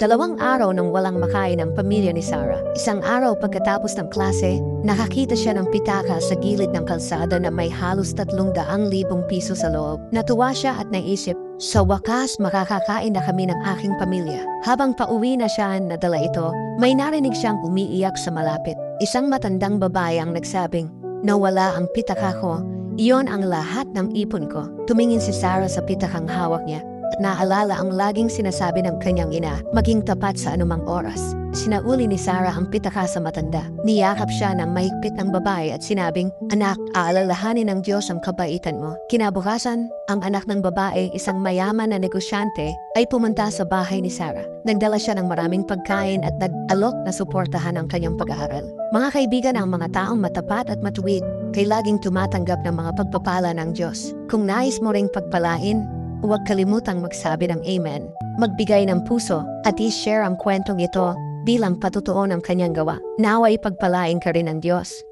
Dalawang araw nang walang makain ang pamilya ni Sarah. Isang araw pagkatapos ng klase, nakakita siya ng pitaka sa gilid ng kalsada na may halos tatlong daang libong piso sa loob. Natuwa siya at naisip, sa wakas makakakain na kami ng aking pamilya. Habang pauwi na siya nadala ito, may narinig siyang umiiyak sa malapit. Isang matandang babae ang nagsabing, nawala ang pitaka ko. Iyon ang lahat ng ipon ko. Tumingin si Sarah sa pitakang hawak niya naalala ang laging sinasabi ng kanyang ina, maging tapat sa anumang oras. Sinauli ni Sarah ang pitaka sa matanda. Niyakap siya ng mahigpit ng babae at sinabing, Anak, aalalahanin ng Diyos ang kabaitan mo. Kinabukasan, ang anak ng babae, isang mayaman na negosyante, ay pumunta sa bahay ni Sarah. Nagdala siya ng maraming pagkain at nag-alok na suportahan ang kanyang pag-aaral. Mga kaibigan ang mga taong matapat at matuwid kay laging tumatanggap ng mga pagpapala ng Diyos. Kung nais mo ring pagpalain, huwag kalimutang magsabi ng Amen. Magbigay ng puso at i-share ang kwentong ito bilang patutuo ng kanyang gawa. Naway pagpalain ka rin ng Diyos.